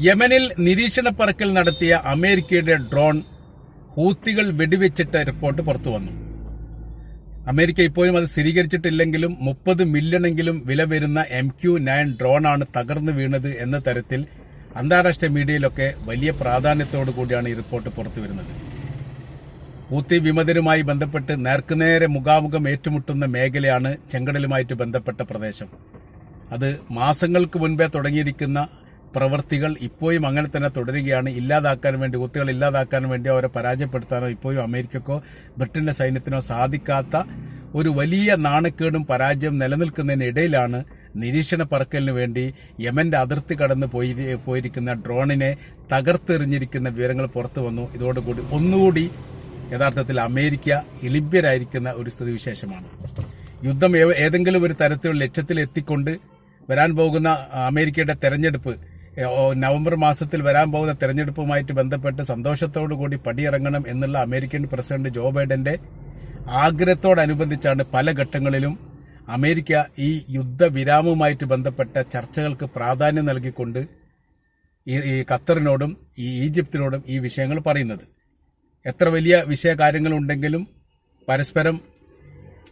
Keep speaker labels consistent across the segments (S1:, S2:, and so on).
S1: യമനിൽ നിരീക്ഷണ പറക്കൽ നടത്തിയ അമേരിക്കയുടെ ഡ്രോൺ ഹൂത്തികൾ വെടിവെച്ചിട്ട റിപ്പോർട്ട് പുറത്തു വന്നു. അമേരിക്ക ഇപ്പോഴും അത് സ്ഥിരീകരിച്ചിട്ടില്ലെങ്കിലും മുപ്പത് മില്യണെങ്കിലും വില വരുന്ന എം ക്യു നയൻ ഡ്രോണാണ് തകർന്നു വീണത് എന്ന തരത്തിൽ അന്താരാഷ്ട്ര മീഡിയയിലൊക്കെ വലിയ പ്രാധാന്യത്തോടു കൂടിയാണ് ഈ റിപ്പോർട്ട് പുറത്തു വരുന്നത്. ഹൂത്തി വിമതരുമായി ബന്ധപ്പെട്ട് നേർക്കുനേരെ മുഖാമുഖം ഏറ്റുമുട്ടുന്ന മേഖലയാണ് ചെങ്കടലുമായിട്ട് ബന്ധപ്പെട്ട പ്രദേശം. അത് മാസങ്ങൾക്ക് മുൻപേ തുടങ്ങിയിരിക്കുന്ന പ്രവൃത്തികൾ ഇപ്പോഴും അങ്ങനെ തന്നെ തുടരുകയാണ്. ഇല്ലാതാക്കാൻ വേണ്ടി കുത്തികൾ ഇല്ലാതാക്കാൻ വേണ്ടി അവരെ പരാജയപ്പെടുത്താനോ ഇപ്പോഴും അമേരിക്കക്കോ ബ്രിട്ടന്റെ സൈന്യത്തിനോ സാധിക്കാത്ത ഒരു വലിയ നാണക്കേടും പരാജയം നിലനിൽക്കുന്നതിനിടയിലാണ് നിരീക്ഷണ പറക്കലിന് വേണ്ടി യമന്റെ അതിർത്തി കടന്ന് പോയി പോയിരിക്കുന്ന ഡ്രോണിനെ തകർത്തെറിഞ്ഞിരിക്കുന്ന വിവരങ്ങൾ പുറത്തു വന്നു. ഇതോടുകൂടി ഒന്നുകൂടി യഥാർത്ഥത്തിൽ അമേരിക്ക ഇളിഭ്യരായിരിക്കുന്ന ഒരു സ്ഥിതിവിശേഷമാണ്. യുദ്ധം ഏതെങ്കിലും ഒരു തരത്തിലുള്ള ലക്ഷ്യത്തിൽ എത്തിക്കൊണ്ട് വരാൻ പോകുന്ന അമേരിക്കയുടെ തെരഞ്ഞെടുപ്പ് നവംബർ മാസത്തിൽ വരാൻ പോകുന്ന തെരഞ്ഞെടുപ്പുമായിട്ട് ബന്ധപ്പെട്ട് സന്തോഷത്തോടു കൂടി പടിയിറങ്ങണം എന്നുള്ള അമേരിക്കൻ പ്രസിഡന്റ് ജോ ബൈഡന്റെ ആഗ്രഹത്തോടനുബന്ധിച്ചാണ് പല ഘട്ടങ്ങളിലും അമേരിക്ക ഈ യുദ്ധവിരാമവുമായിട്ട് ബന്ധപ്പെട്ട ചർച്ചകൾക്ക് പ്രാധാന്യം നൽകിക്കൊണ്ട് ഈ ഖത്തറിനോടും ഈ ഈജിപ്തിനോടും ഈ വിഷയങ്ങൾ പറയുന്നത്. എത്ര വലിയ വിഷയകാര്യങ്ങളുണ്ടെങ്കിലും പരസ്പരം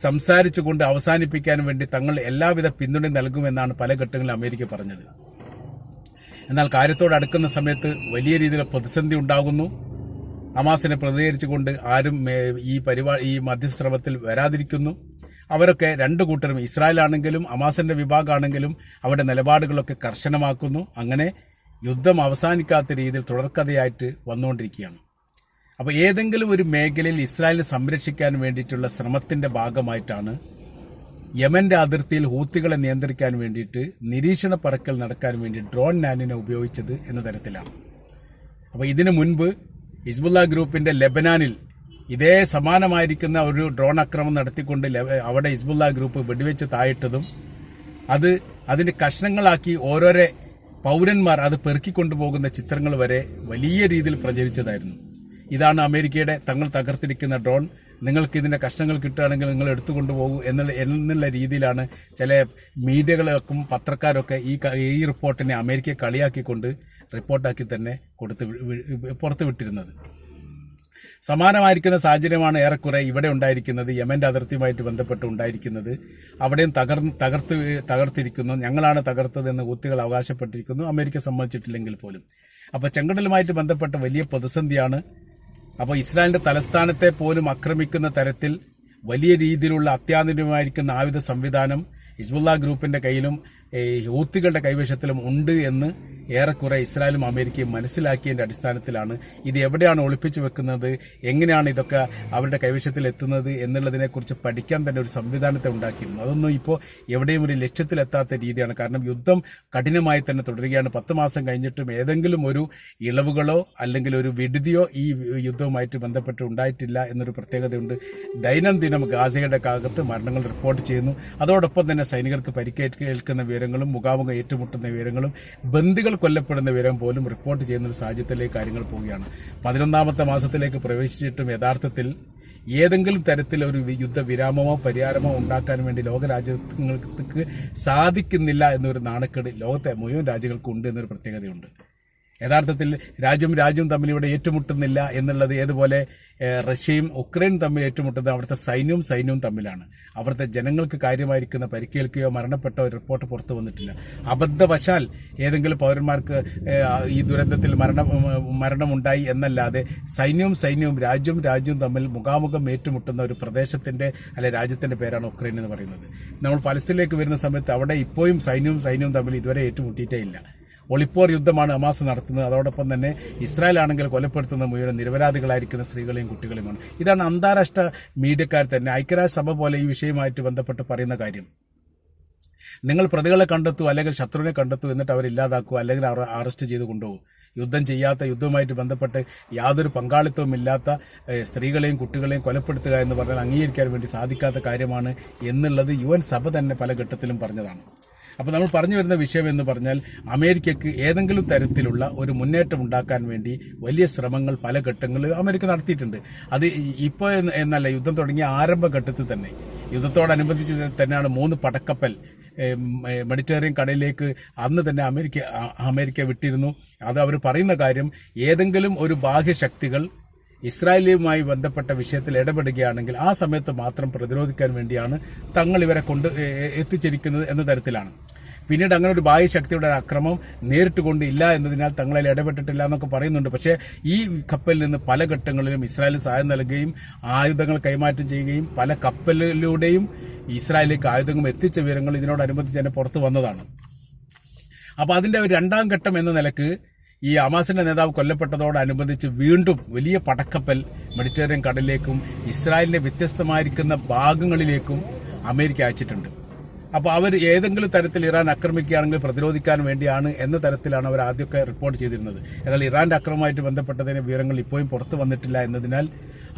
S1: സംസാരിച്ചുകൊണ്ട് അവസാനിപ്പിക്കാൻ വേണ്ടി തങ്ങൾ എല്ലാവിധ പിന്തുണയും നൽകുമെന്നാണ് പല ഘട്ടങ്ങളിൽ അമേരിക്ക പറഞ്ഞത്. എന്നാൽ കാര്യത്തോട് അടുക്കുന്ന സമയത്ത് വലിയ രീതിയിൽ പ്രതിസന്ധി ഉണ്ടാകുന്നു. ഹമാസിനെ പ്രതികരിച്ചുകൊണ്ട് ആരും ഈ പരിപാടി ഈ മധ്യശ്രമത്തിൽ വരാതിരിക്കുന്നു. അവരൊക്കെ രണ്ടു കൂട്ടരും ഇസ്രായേലാണെങ്കിലും ഹമാസിന്റെ വിഭാഗമാണെങ്കിലും അവരുടെ നിലപാടുകളൊക്കെ കർശനമാക്കുന്നു. അങ്ങനെ യുദ്ധം അവസാനിക്കാത്ത രീതിയിൽ തുടർക്കഥയായിട്ട് വന്നുകൊണ്ടിരിക്കുകയാണ്. അപ്പോൾ ഏതെങ്കിലും ഒരു മേഖലയിൽ ഇസ്രായേലിനെ സംരക്ഷിക്കാൻ വേണ്ടിയിട്ടുള്ള ശ്രമത്തിന്റെ ഭാഗമായിട്ടാണ് യമന്റെ അതിർത്തിയിൽ ഹൂത്തികളെ നിയന്ത്രിക്കാൻ വേണ്ടിയിട്ട് നിരീക്ഷണ പറക്കൽ നടക്കാൻ വേണ്ടി ഡ്രോൺ നാനിനെ ഉപയോഗിച്ചത് എന്ന തരത്തിലാണ്. അപ്പോൾ ഇതിനു മുൻപ് ഹിസ്ബുല്ല ഗ്രൂപ്പിന്റെ ലെബനാനിൽ ഇതേ സമാനമായിരിക്കുന്ന ഒരു ഡ്രോൺ ആക്രമണം നടത്തിക്കൊണ്ട് അവിടെ ഹിസ്ബുല്ല ഗ്രൂപ്പ് വെടിവെച്ച് തായിട്ടതും അത് അതിന്റെ കഷ്ണങ്ങളാക്കി ഓരോരോ പൗരന്മാർ അത് പെറുക്കിക്കൊണ്ടുപോകുന്ന ചിത്രങ്ങൾ വരെ വലിയ രീതിയിൽ പ്രചരിച്ചതായിരുന്നു. ഇതാണ് അമേരിക്കയുടെ തങ്ങൾ തകർത്തിരിക്കുന്ന ഡ്രോൺ നിങ്ങൾക്ക് ഇതിന്റെ കഷ്ടങ്ങൾ കിട്ടുകയാണെങ്കിൽ നിങ്ങൾ എടുത്തുകൊണ്ടുപോകൂ എന്നുള്ള എന്നുള്ള രീതിയിലാണ് ചില മീഡിയകളൊക്കെ പത്രക്കാരൊക്കെ ഈ ഈ റിപ്പോർട്ടിനെ അമേരിക്കയെ കളിയാക്കിക്കൊണ്ട് റിപ്പോർട്ടാക്കി തന്നെ കൊടുത്ത് പുറത്തു വിട്ടിരുന്നത് സമാനമായിരിക്കുന്ന സാഹചര്യമാണ് ഏറെക്കുറെ ഇവിടെ ഉണ്ടായിരിക്കുന്നത് യമന്റെ അതിർത്തിയുമായിട്ട് ബന്ധപ്പെട്ട് ഉണ്ടായിരിക്കുന്നത്. അവിടെയും തകർ തകർത്ത് തകർത്തിരിക്കുന്നു. ഞങ്ങളാണ് തകർത്തത് എന്ന് കുത്തികൾ അവകാശപ്പെട്ടിരിക്കുന്നു. അമേരിക്ക സമ്മതിച്ചിട്ടില്ലെങ്കിൽ പോലും. അപ്പോൾ ചെങ്കടലുമായിട്ട് ബന്ധപ്പെട്ട വലിയ പ്രതിസന്ധിയാണ് അപ്പോൾ ഇസ്രായേലിന്റെ തലസ്ഥാനത്തെ പോലും ആക്രമിക്കുന്ന തരത്തിൽ വലിയ രീതിയിലുള്ള അത്യാധുനികമായിരിക്കുന്ന ആയുധ സംവിധാനം ഹിസ്ബുല്ല ഗ്രൂപ്പിന്റെ കയ്യിലും ഹൂത്തികളുടെ കൈവശത്തിലും ഉണ്ട് എന്ന് ഏറെക്കുറെ ഇസ്രായേലും അമേരിക്കയും മനസ്സിലാക്കിയതിന്റെ അടിസ്ഥാനത്തിലാണ് ഇത് എവിടെയാണ് ഒളിപ്പിച്ചു വെക്കുന്നത് എങ്ങനെയാണ് ഇതൊക്കെ അവരുടെ കൈവശത്തിൽ എത്തുന്നത് എന്നുള്ളതിനെക്കുറിച്ച് പഠിക്കാൻ തന്നെ ഒരു സംവിധാനത്തെ ഉണ്ടാക്കിയിരുന്നു. അതൊന്നും ഇപ്പോൾ എവിടെയും ഒരു ലക്ഷ്യത്തിലെത്താത്ത രീതിയാണ്. കാരണം യുദ്ധം കഠിനമായി തന്നെ തുടരുകയാണ്. പത്ത് മാസം കഴിഞ്ഞിട്ടും ഏതെങ്കിലും ഒരു ഇളവുകളോ അല്ലെങ്കിൽ ഒരു വിടുതിയോ ഈ യുദ്ധവുമായിട്ട് ബന്ധപ്പെട്ട് ഉണ്ടായിട്ടില്ല എന്നൊരു പ്രത്യേകതയുണ്ട്. ദൈനംദിനം ഗാസയുടെ കാകത്ത് മരണങ്ങൾ റിപ്പോർട്ട് ചെയ്യുന്നു. അതോടൊപ്പം തന്നെ സൈനികർക്ക് പരിക്കേൽക്കുന്ന വിവരങ്ങളും മുഖാമുഖം ഏറ്റുമുട്ടുന്ന വിവരങ്ങളും ബന്ദികൾ കൊല്ലപ്പെടുന്ന വിവരം പോലും റിപ്പോർട്ട് ചെയ്യുന്ന ഒരു സാഹചര്യത്തിലേക്ക് കാര്യങ്ങൾ പോവുകയാണ്. പതിനൊന്നാമത്തെ മാസത്തിലേക്ക് പ്രവേശിച്ചിട്ടും യഥാർത്ഥത്തിൽ ഏതെങ്കിലും തരത്തിൽ ഒരു യുദ്ധ യുദ്ധവിരാമമോ പരിഹാരമോ ഉണ്ടാക്കാൻ വേണ്ടി ലോകരാജ്യങ്ങൾക്ക് സാധിക്കുന്നില്ല എന്നൊരു നാണക്കേട് ലോകത്തെ മുഴുവൻ രാജ്യങ്ങൾക്കുണ്ട് എന്നൊരു പ്രത്യേകതയുണ്ട്. യഥാർത്ഥത്തിൽ രാജ്യം രാജ്യം തമ്മിൽ ഇവിടെ ഏറ്റുമുട്ടുന്നില്ല എന്നുള്ളത് ഏതുപോലെ റഷ്യയും ഉക്രൈനും തമ്മിൽ ഏറ്റുമുട്ടുന്നത് അവിടുത്തെ സൈന്യവും സൈന്യവും തമ്മിലാണ്. അവിടുത്തെ ജനങ്ങൾക്ക് കാര്യമായിരിക്കുന്ന പരിക്കേൽക്കുകയോ മരണപ്പെട്ടോ റിപ്പോർട്ട് പുറത്തു വന്നിട്ടില്ല. അബദ്ധവശാൽ ഏതെങ്കിലും പൗരന്മാർക്ക് ഈ ദുരന്തത്തിൽ മരണം മരണമുണ്ടായി എന്നല്ലാതെ സൈന്യവും സൈന്യവും രാജ്യവും രാജ്യവും തമ്മിൽ മുഖാമുഖം ഏറ്റുമുട്ടുന്ന ഒരു പ്രദേശത്തിന്റെ അല്ലെ രാജ്യത്തിന്റെ പേരാണ് ഉക്രൈൻ എന്ന് പറയുന്നത്. നമ്മൾ ഫലസ്തീനിലേക്ക് വരുന്ന സമയത്ത് അവിടെ ഇപ്പോഴും സൈന്യവും സൈന്യവും തമ്മിൽ ഇതുവരെ ഏറ്റുമുട്ടിയിട്ടേ ഇല്ല. ഒളിപ്പോർ യുദ്ധമാണ് ഹമാസ് നടത്തുന്നത്. അതോടൊപ്പം തന്നെ ഇസ്രായേൽ ആണെങ്കിൽ കൊലപ്പെടുത്തുന്ന മുഴുവൻ നിരപരാധികളായിരിക്കുന്ന സ്ത്രീകളെയും കുട്ടികളെയുമാണ്. ഇതാണ് അന്താരാഷ്ട്ര മീഡിയക്കാർ തന്നെ ഐക്യരാഷ്ട്രസഭ പോലെ ഈ വിഷയമായിട്ട് ബന്ധപ്പെട്ട് പറയുന്ന കാര്യം. നിങ്ങൾ പ്രതികളെ കണ്ടെത്തൂ അല്ലെങ്കിൽ ശത്രുവിനെ കണ്ടെത്തൂ എന്നിട്ട് അവരില്ലാതാക്കൂ അല്ലെങ്കിൽ അറസ്റ്റ് ചെയ്ത് കൊണ്ടുപോകും. യുദ്ധം ചെയ്യാത്ത യുദ്ധവുമായിട്ട് ബന്ധപ്പെട്ട് യാതൊരു പങ്കാളിത്തവും ഇല്ലാത്ത സ്ത്രീകളെയും കുട്ടികളെയും കൊലപ്പെടുത്തുക എന്ന് പറഞ്ഞാൽ അംഗീകരിക്കാൻ വേണ്ടി സാധിക്കാത്ത കാര്യമാണ് എന്നുള്ളത് യു സഭ തന്നെ പല ഘട്ടത്തിലും പറഞ്ഞതാണ്. അപ്പോൾ നമ്മൾ പറഞ്ഞു വരുന്ന വിഷയം എന്ന് പറഞ്ഞാൽ അമേരിക്കക്ക് ഏതെങ്കിലും തരത്തിലുള്ള ഒരു മുന്നേറ്റം ഉണ്ടാക്കാൻ വേണ്ടി വലിയ ശ്രമങ്ങൾ പല ഘട്ടങ്ങളിൽ അമേരിക്ക നടത്തിയിട്ടുണ്ട്. അത് ഇപ്പോൾ എന്നല്ല യുദ്ധം തുടങ്ങിയ ആരംഭഘട്ടത്തിൽ തന്നെ. യുദ്ധത്തോടനുബന്ധിച്ച് തന്നെയാണ് മൂന്ന് പടക്കപ്പൽ മെഡിറ്ററേനിയൻ കടലിലേക്ക് അന്ന് തന്നെ അമേരിക്ക അമേരിക്ക വിട്ടിരുന്നു. അത് അവർ പറയുന്ന കാര്യം ഏതെങ്കിലും ഒരു ബാഹ്യശക്തികൾ ഇസ്രായേലുമായി ബന്ധപ്പെട്ട വിഷയത്തിൽ ഇടപെടുകയാണെങ്കിൽ ആ സമയത്ത് മാത്രം പ്രതിരോധിക്കാൻ വേണ്ടിയാണ് തങ്ങൾ ഇവരെ കൊണ്ട് എത്തിച്ചിരിക്കുന്നത് എന്ന തരത്തിലാണ്. പിന്നീട് അങ്ങനെ ഒരു ബാഹ്യശക്തിയുടെ ഒരു അക്രമം നേരിട്ട് കൊണ്ട് ഇല്ല എന്നതിനാൽ തങ്ങളിൽ ഇടപെട്ടിട്ടില്ല എന്നൊക്കെ പറയുന്നുണ്ട്. പക്ഷേ ഈ കപ്പലിൽ നിന്ന് പല ഘട്ടങ്ങളിലും ഇസ്രായേൽ സഹായം നൽകുകയും ആയുധങ്ങൾ കൈമാറ്റം ചെയ്യുകയും പല കപ്പലിലൂടെയും ഇസ്രായേലിലേക്ക് ആയുധങ്ങൾ എത്തിച്ച വിവരങ്ങൾ ഇതിനോടനുബന്ധിച്ച് തന്നെ പുറത്തു വന്നതാണ്. അപ്പോൾ അതിന്റെ ഒരു രണ്ടാം ഘട്ടം എന്ന നിലയ്ക്ക് ഈ അമാസിന്റെ നേതാവ് കൊല്ലപ്പെട്ടതോടനുബന്ധിച്ച് വീണ്ടും വലിയ പടക്കപ്പൽ മെഡിറ്ററേനിയൻ കടലിലേക്കും ഇസ്രായേലിന്റെ വ്യത്യസ്തമായിരിക്കുന്ന ഭാഗങ്ങളിലേക്കും അമേരിക്ക അയച്ചിട്ടുണ്ട്. അപ്പോൾ അവർ ഏതെങ്കിലും തരത്തിൽ ഇറാൻ ആക്രമിക്കുകയാണെങ്കിൽ പ്രതിരോധിക്കാൻ വേണ്ടിയാണ് എന്ന തരത്തിലാണ് അവർ ആദ്യമൊക്കെ റിപ്പോർട്ട് ചെയ്തിരുന്നത്. എന്നാൽ ഇറാന്റെ അക്രമമായിട്ട് ബന്ധപ്പെട്ടതിന് വിവരങ്ങൾ ഇപ്പോഴും പുറത്തു വന്നിട്ടില്ല എന്നതിനാൽ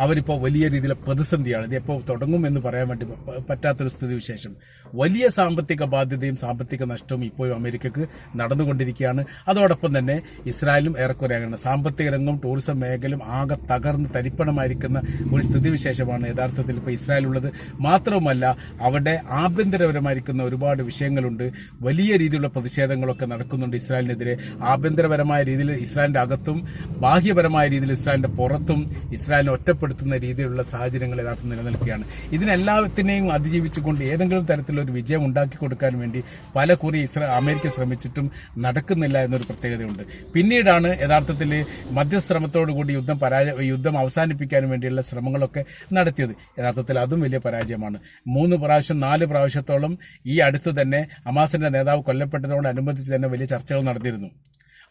S1: അവരിപ്പോൾ വലിയ രീതിയിലെ പ്രതിസന്ധിയാണ്. ഇത് തുടങ്ങും എന്ന് പറയാൻ വേണ്ടി പറ്റാത്തൊരു സ്ഥിതി വിശേഷം. വലിയ സാമ്പത്തിക ബാധ്യതയും സാമ്പത്തിക നഷ്ടവും ഇപ്പോഴും അമേരിക്കക്ക് നടന്നുകൊണ്ടിരിക്കുകയാണ്. അതോടൊപ്പം തന്നെ ഇസ്രായേലും ഏറെക്കുറെ അങ്ങനെ. സാമ്പത്തിക രംഗം ടൂറിസം മേഖലയും ആകെ തകർന്ന് തരിപ്പണമായിരിക്കുന്ന ഒരു സ്ഥിതിവിശേഷമാണ് യഥാർത്ഥത്തിൽ ഇപ്പോൾ ഇസ്രായേൽ ഉള്ളത് മാത്രവുമല്ല അവിടെ ആഭ്യന്തരപരമായിരിക്കുന്ന ഒരുപാട് വിഷയങ്ങളുണ്ട്. വലിയ രീതിയിലുള്ള പ്രതിഷേധങ്ങളൊക്കെ നടക്കുന്നുണ്ട് ഇസ്രായേലിനെതിരെ. ആഭ്യന്തരപരമായ രീതിയിൽ ഇസ്രായേലിന്റെ അകത്തും ബാഹ്യപരമായ രീതിയിൽ ഇസ്രായേലിന്റെ പുറത്തും ഇസ്രായേലിനെ ഒറ്റപ്പെടുത്തുന്ന രീതിയിലുള്ള സാഹചര്യങ്ങൾ യഥാർത്ഥം നിലനിൽക്കുകയാണ്. ഇതിനെല്ലാത്തിനെയും അതിജീവിച്ചുകൊണ്ട് ഏതെങ്കിലും തരത്തിലൊരു വിജയം ഉണ്ടാക്കി കൊടുക്കാൻ വേണ്ടി പല കുറി അമേരിക്ക ശ്രമിച്ചിട്ടും നടക്കുന്നില്ല എന്നൊരു പ്രത്യേകതയുണ്ട്. പിന്നീടാണ് യഥാർത്ഥത്തിൽ മധ്യശ്രമത്തോടുകൂടി യുദ്ധം പരാജയ യുദ്ധം അവസാനിപ്പിക്കാൻ വേണ്ടിയുള്ള ശ്രമങ്ങളൊക്കെ നടത്തിയത്. യഥാർത്ഥത്തിൽ അതും വലിയ പരാജയമാണ്. മൂന്ന് പ്രാവശ്യം നാല് പ്രാവശ്യത്തോളം ഈ അടുത്ത് തന്നെ അമാസിന്റെ നേതാവ് കൊല്ലപ്പെട്ടതോടനുബന്ധിച്ച് തന്നെ വലിയ ചർച്ചകൾ നടന്നിരുന്നു.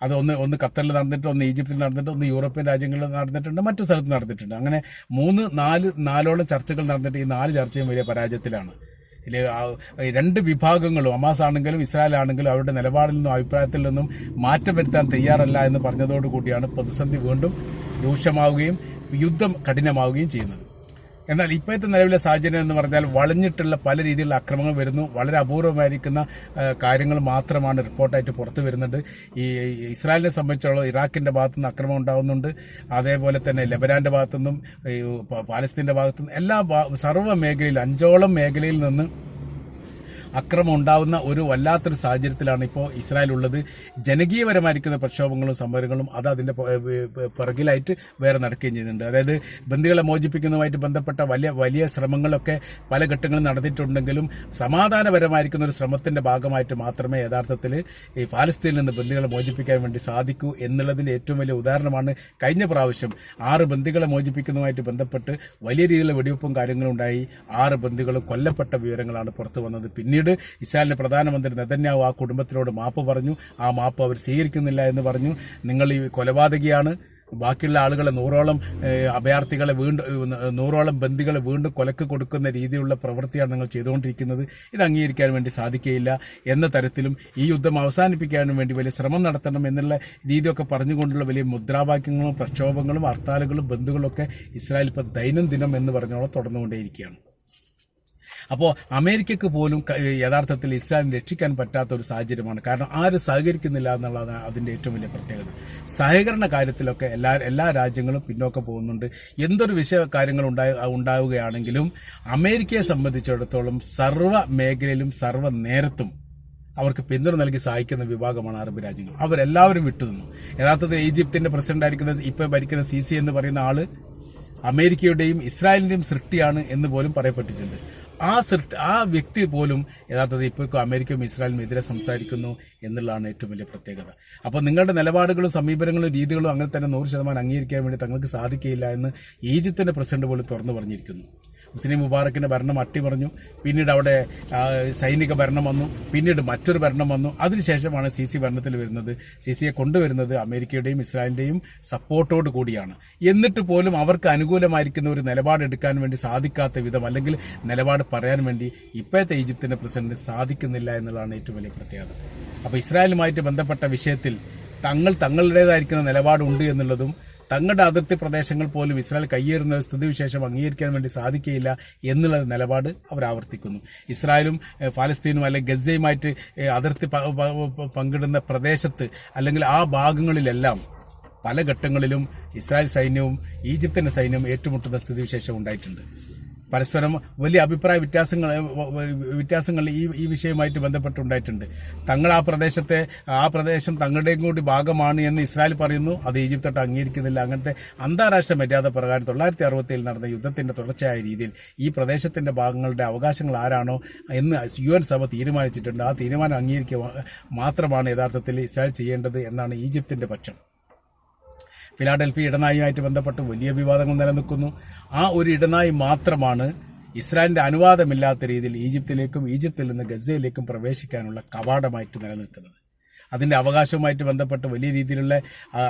S1: അത് ഒന്ന് ഒന്ന് ഖത്തറിൽ നടന്നിട്ട് ഒന്ന് ഈജിപ്തിൽ നടന്നിട്ട് ഒന്ന് യൂറോപ്യൻ രാജ്യങ്ങളിൽ നടന്നിട്ടുണ്ട് മറ്റു സ്ഥലത്ത് നടന്നിട്ടുണ്ട്. അങ്ങനെ മൂന്ന് നാല് നാലോളം ചർച്ചകൾ നടന്നിട്ട് ഈ നാല് ചർച്ചയും വലിയ പരാജയത്തിലാണ്. രണ്ട് വിഭാഗങ്ങളും ഹമാസ് ആണെങ്കിലും ഇസ്രായേൽ ആണെങ്കിലും അവരുടെ നിലപാടിൽ നിന്നും അഭിപ്രായത്തിൽ നിന്നും മാറ്റം വരുത്താൻ തയ്യാറല്ല എന്ന് പറഞ്ഞതോടുകൂടിയാണ് പ്രതിസന്ധി വീണ്ടും രൂക്ഷമാവുകയും യുദ്ധം കഠിനമാവുകയും ചെയ്യുന്നത്. എന്നാൽ ഇപ്പോഴത്തെ നിലവിലെ സാഹചര്യം എന്ന് പറഞ്ഞാൽ വളഞ്ഞിട്ടുള്ള പല രീതിയിലുള്ള അക്രമങ്ങൾ വരുന്നു. വളരെ അപൂർവമായിരിക്കുന്ന കാര്യങ്ങൾ മാത്രമാണ് റിപ്പോർട്ടായിട്ട് പുറത്തു വരുന്നുണ്ട് ഈ ഇസ്രായേലിനെ സംബന്ധിച്ചോളം ഇറാഖിന്റെ ഭാഗത്തുനിന്ന് അക്രമം ഉണ്ടാകുന്നുണ്ട് അതേപോലെ തന്നെ ലെബനാന്റെ ഭാഗത്തു നിന്നും പാലസ്തീന്റെ ഭാഗത്തു നിന്നും എല്ലാ സർവ മേഖലയിൽ അഞ്ചോളം മേഖലയിൽ നിന്ന് അക്രമം ഉണ്ടാവുന്ന ഒരു വല്ലാത്തൊരു സാഹചര്യത്തിലാണ് ഇപ്പോൾ ഇസ്രായേൽ ഉള്ളത് ജനകീയപരമായിരിക്കുന്ന പ്രക്ഷോഭങ്ങളും സമരങ്ങളും അത് അതിന്റെ പിറകിലായിട്ട് വേറെ നടക്കുകയും ചെയ്യുന്നുണ്ട്. അതായത് ബന്ദികളെ മോചിപ്പിക്കുന്നതുമായിട്ട് ബന്ധപ്പെട്ട വലിയ വലിയ ശ്രമങ്ങളൊക്കെ പല ഘട്ടങ്ങളിൽ നടന്നിട്ടുണ്ടെങ്കിലും സമാധാനപരമായിരിക്കുന്ന ഒരു ശ്രമത്തിന്റെ ഭാഗമായിട്ട് മാത്രമേ യഥാർത്ഥത്തിൽ ഈ പാലസ്തീനിൽ നിന്ന് ബന്ദികളെ മോചിപ്പിക്കാൻ വേണ്ടി സാധിക്കൂ എന്നുള്ളതിന്റെ ഏറ്റവും വലിയ ഉദാഹരണമാണ് കഴിഞ്ഞ പ്രാവശ്യം ആറ് ബന്ദികളെ മോചിപ്പിക്കുന്നതുമായിട്ട് ബന്ധപ്പെട്ട് വലിയ രീതിയിലുള്ള വെടിവെപ്പും കാര്യങ്ങളും ഉണ്ടായി. ആറ് ബന്ദികളും കൊല്ലപ്പെട്ട വിവരങ്ങളാണ് പുറത്തു വന്നത്. പിന്നീട് ഇസ്രായേലിന്റെ പ്രധാനമന്ത്രി നെതന്യാവ് ആ കുടുംബത്തിനോട് മാപ്പ് പറഞ്ഞു. ആ മാപ്പ് അവർ സ്വീകരിക്കുന്നില്ല എന്ന് പറഞ്ഞു. നിങ്ങൾ ഈ കൊലപാതകിയാണ്. ബാക്കിയുള്ള ആളുകളെ നൂറോളം അഭയാർത്ഥികളെ വീണ്ടും നൂറോളം ബന്ധികളെ വീണ്ടും കൊലക്ക് കൊടുക്കുന്ന രീതിയിലുള്ള പ്രവൃത്തിയാണ് നിങ്ങൾ ചെയ്തുകൊണ്ടിരിക്കുന്നത്. ഇത് അംഗീകരിക്കാൻ വേണ്ടി സാധിക്കുകയില്ല എന്ന തരത്തിലും ഈ യുദ്ധം അവസാനിപ്പിക്കാനും വേണ്ടി വലിയ ശ്രമം നടത്തണം എന്നുള്ള രീതിയൊക്കെ പറഞ്ഞുകൊണ്ടുള്ള വലിയ മുദ്രാവാക്യങ്ങളും പ്രക്ഷോഭങ്ങളും ഹർത്താലുകളും ബന്ധുകളൊക്കെ ഇസ്രായേൽ ഇപ്പോൾ ദൈനംദിനം എന്ന് പറഞ്ഞോളം തുടർന്നുകൊണ്ടേയിരിക്കുകയാണ്. അപ്പോൾ അമേരിക്കക്ക് പോലും യഥാർത്ഥത്തിൽ ഇസ്രായേലിനെ രക്ഷിക്കാൻ പറ്റാത്ത ഒരു സാഹചര്യമാണ്. കാരണം ആരും സഹകരിക്കുന്നില്ല എന്നുള്ളതാണ് അതിന്റെ ഏറ്റവും വലിയ പ്രത്യേകത. സഹകരണ കാര്യത്തിലൊക്കെ എല്ലാ എല്ലാ രാജ്യങ്ങളും പിന്നോക്കം പോകുന്നുണ്ട്. എന്തൊരു വിഷയ കാര്യങ്ങൾ ഉണ്ടാവുകയാണെങ്കിലും അമേരിക്കയെ സംബന്ധിച്ചിടത്തോളം സർവ മേഖലയിലും സർവ നേരത്തും അവർക്ക് പിന്തുണ നൽകി സഹായിക്കുന്ന വിഭാഗമാണ് അറബ് രാജ്യങ്ങൾ. അവരെല്ലാവരും വിട്ടുനിന്നു. യഥാർത്ഥത്തിൽ ഈജിപ്തിന്റെ പ്രസിഡന്റ് ആയിരിക്കുന്ന ഇപ്പൊ ഭരിക്കുന്ന സി സി എന്ന് പറയുന്ന ആൾ അമേരിക്കയുടെയും ഇസ്രായേലിന്റെയും സൃഷ്ടിയാണ് എന്ന് പോലും പറയപ്പെട്ടിട്ടുണ്ട്. ആ സെർട്ട് ആ വ്യക്തി പോലും യഥാർത്ഥത്തിൽ ഇപ്പോൾ അമേരിക്കയും ഇസ്രായേലും എതിരെ സംസാരിക്കുന്നു എന്നുള്ളതാണ് ഏറ്റവും വലിയ പ്രത്യേകത. അപ്പോൾ നിങ്ങളുടെ നിലപാടുകളും സമീപനങ്ങളും രീതികളും അങ്ങനെ തന്നെ നൂറ് ശതമാനം അംഗീകരിക്കാൻ വേണ്ടി തങ്ങൾക്ക് സാധിക്കില്ല എന്ന് ഈജിപ്തിന്റെ പ്രസിഡന്റ് പോലും തുറന്നു പറഞ്ഞിരിക്കുന്നു. മുസ്ലിം മുബാറക്കിന്റെ ഭരണം അട്ടിമറിഞ്ഞു. പിന്നീട് അവിടെ സൈനിക ഭരണം വന്നു. പിന്നീട് മറ്റൊരു ഭരണം വന്നു. അതിനുശേഷമാണ് സി സി ഭരണത്തിൽ വരുന്നത്. സി സിയെ കൊണ്ടുവരുന്നത് അമേരിക്കയുടെയും ഇസ്രായേലിന്റെയും സപ്പോർട്ടോട് കൂടിയാണ്. എന്നിട്ട് പോലും അവർക്ക് അനുകൂലമായിരിക്കുന്ന ഒരു നിലപാടെടുക്കാൻ വേണ്ടി സാധിക്കാത്ത വിധം അല്ലെങ്കിൽ നിലപാട് പറയാൻ വേണ്ടി ഇപ്പോഴത്തെ ഈജിപ്തിന്റെ പ്രസിഡന്റ് സാധിക്കുന്നില്ല എന്നുള്ളതാണ് ഏറ്റവും വലിയ പ്രത്യേകത. അപ്പോൾ ഇസ്രായേലുമായിട്ട് ബന്ധപ്പെട്ട വിഷയത്തിൽ തങ്ങൾ തങ്ങളുടേതായിരിക്കുന്ന നിലപാടുണ്ട് എന്നുള്ളതും തങ്ങളുടെ അതിർത്തി പ്രദേശങ്ങൾ പോലും ഇസ്രായേൽ കയ്യേറുന്ന ഒരു സ്ഥിതിവിശേഷം അംഗീകരിക്കാൻ വേണ്ടി സാധിക്കുകയില്ല എന്നുള്ള നിലപാട് അവർ ആവർത്തിക്കുന്നു. ഇസ്രായേലും ഫലസ്തീനും അല്ലെങ്കിൽ ഗസയുമായിട്ട് അതിർത്തി പങ്കിടുന്ന പ്രദേശത്ത് അല്ലെങ്കിൽ ആ ഭാഗങ്ങളിലെല്ലാം പല ഘട്ടങ്ങളിലും ഇസ്രായേൽ സൈന്യവും ഈജിപ്തിന്റെ സൈന്യവും ഏറ്റുമുട്ടുന്ന സ്ഥിതിവിശേഷം ഉണ്ടായിട്ടുണ്ട്. പരസ്പരം വലിയ അഭിപ്രായ വ്യത്യാസങ്ങൾ വ്യത്യാസങ്ങൾ ഈ ഈ വിഷയവുമായിട്ട് ബന്ധപ്പെട്ടുണ്ടായിട്ടുണ്ട്. തങ്ങൾ ആ പ്രദേശത്തെ ആ പ്രദേശം തങ്ങളുടെയും കൂടി ഭാഗമാണ് എന്ന് ഇസ്രായേൽ പറയുന്നു. അത് ഈജിപ്തോട്ട് അംഗീകരിക്കുന്നില്ല. അങ്ങനത്തെ അന്താരാഷ്ട്ര മര്യാദ പ്രകാരം തൊള്ളായിരത്തി അറുപത്തിയിൽ നടന്ന യുദ്ധത്തിന്റെ തുടർച്ചയായ രീതിയിൽ ഈ പ്രദേശത്തിന്റെ ഭാഗങ്ങളുടെ അവകാശങ്ങൾ ആരാണോ എന്ന് യു എൻ സഭ തീരുമാനിച്ചിട്ടുണ്ട്. ആ തീരുമാനം അംഗീകരിക്കുക മാത്രമാണ് യഥാർത്ഥത്തിൽ ഇസ്രായേൽ ചെയ്യേണ്ടത് എന്നാണ് ഈജിപ്തിന്റെ പക്ഷം. ഫിലാഡൽഫി ഇടനാഴിയുമായിട്ട് ബന്ധപ്പെട്ട് വലിയ വിവാദങ്ങൾ നിലനിൽക്കുന്നു. ആ ഒരു ഇടനാഴി മാത്രമാണ് ഇസ്രായേലിന്റെ അനുവാദമില്ലാത്ത രീതിയിൽ ഈജിപ്തിലേക്കും ഈജിപ്തിൽ നിന്ന് ഗസയിലേക്കും പ്രവേശിക്കാനുള്ള കവാടമായിട്ട് നിലനിൽക്കുന്നത്. അതിന്റെ അവകാശവുമായിട്ട് ബന്ധപ്പെട്ട് വലിയ രീതിയിലുള്ള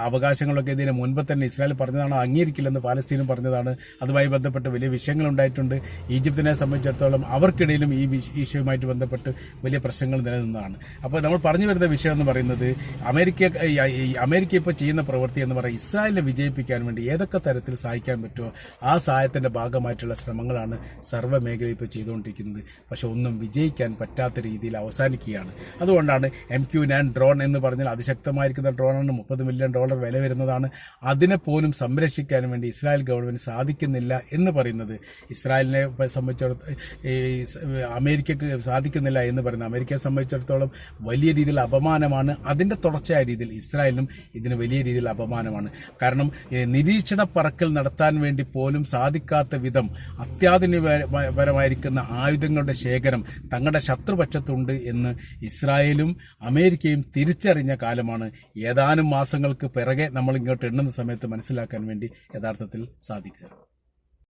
S1: അവകാശങ്ങളൊക്കെ ഇതിന് മുൻപ് തന്നെ ഇസ്രായേൽ പറഞ്ഞതാണ് അംഗീകരിക്കില്ലെന്ന് പാലസ്തീനും പറഞ്ഞതാണ്. അതുമായി ബന്ധപ്പെട്ട് വലിയ വിഷയങ്ങൾ ഉണ്ടായിട്ടുണ്ട്. ഈജിപ്തിനെ സംബന്ധിച്ചിടത്തോളം അവർക്കിടയിലും ഈ വിഷയവുമായിട്ട് ബന്ധപ്പെട്ട് വലിയ പ്രശ്നങ്ങൾ നിലനിന്നതാണ്. അപ്പോൾ നമ്മൾ പറഞ്ഞു വരുന്ന വിഷയം എന്ന് പറയുന്നത് അമേരിക്ക അമേരിക്ക ഇപ്പോൾ ചെയ്യുന്ന പ്രവൃത്തി എന്ന് പറയുന്നത് ഇസ്രായേലിനെ വിജയിപ്പിക്കാൻ വേണ്ടി ഏതൊക്കെ തരത്തിൽ സഹായിക്കാൻ പറ്റുമോ ആ സഹായത്തിന്റെ ഭാഗമായിട്ടുള്ള ശ്രമങ്ങളാണ് സർവ മേഖലയിൽ ഇപ്പോൾ ചെയ്തുകൊണ്ടിരിക്കുന്നത്. പക്ഷെ ഒന്നും വിജയിക്കാൻ പറ്റാത്ത രീതിയിൽ അവസാനിക്കുകയാണ്. അതുകൊണ്ടാണ് എം ക്യു ഞാൻ ഡ്രോൺ എന്ന് പറഞ്ഞാൽ അതിശക്തമായിരിക്കുന്ന ഡ്രോണാണ് മുപ്പത് മില്യൺ ഡോളർ വില വരുന്നതാണ്. അതിനെ പോലും സംരക്ഷിക്കാൻ വേണ്ടി ഇസ്രായേൽ ഗവൺമെന്റ് സാധിക്കുന്നില്ല എന്ന് പറയുന്നത്. ഇസ്രായേലിനെ സംബന്ധിച്ചിടത്തോളം അമേരിക്കക്ക് സാധിക്കുന്നില്ല എന്ന് പറയുന്നത്. അമേരിക്കയെ സംബന്ധിച്ചിടത്തോളം വലിയ രീതിയിൽ അപമാനമാണ്. അതിന്റെ തുടർച്ചയായ രീതിയിൽ ഇസ്രായേലിനും ഇതിന് വലിയ രീതിയിൽ അപമാനമാണ്. കാരണം നിരീക്ഷണ പറക്കൽ നടത്താൻ വേണ്ടി പോലും സാധിക്കാത്ത വിധം അത്യാധുനികപരമായിരിക്കുന്ന ആയുധങ്ങളുടെ ശേഖരം തങ്ങളുടെ ശത്രുപക്ഷത്തുണ്ട് എന്ന് ഇസ്രായേലും അമേരിക്കയും തിരിച്ചറിഞ്ഞ കാലമാണ്. ഏതാനും മാസങ്ങൾക്ക് പിറകെ നമ്മൾ ഇങ്ങോട്ട് എണ്ണുന്ന സമയത്ത് മനസ്സിലാക്കാൻ വേണ്ടി യഥാർത്ഥത്തിൽ സാധിക്കുക.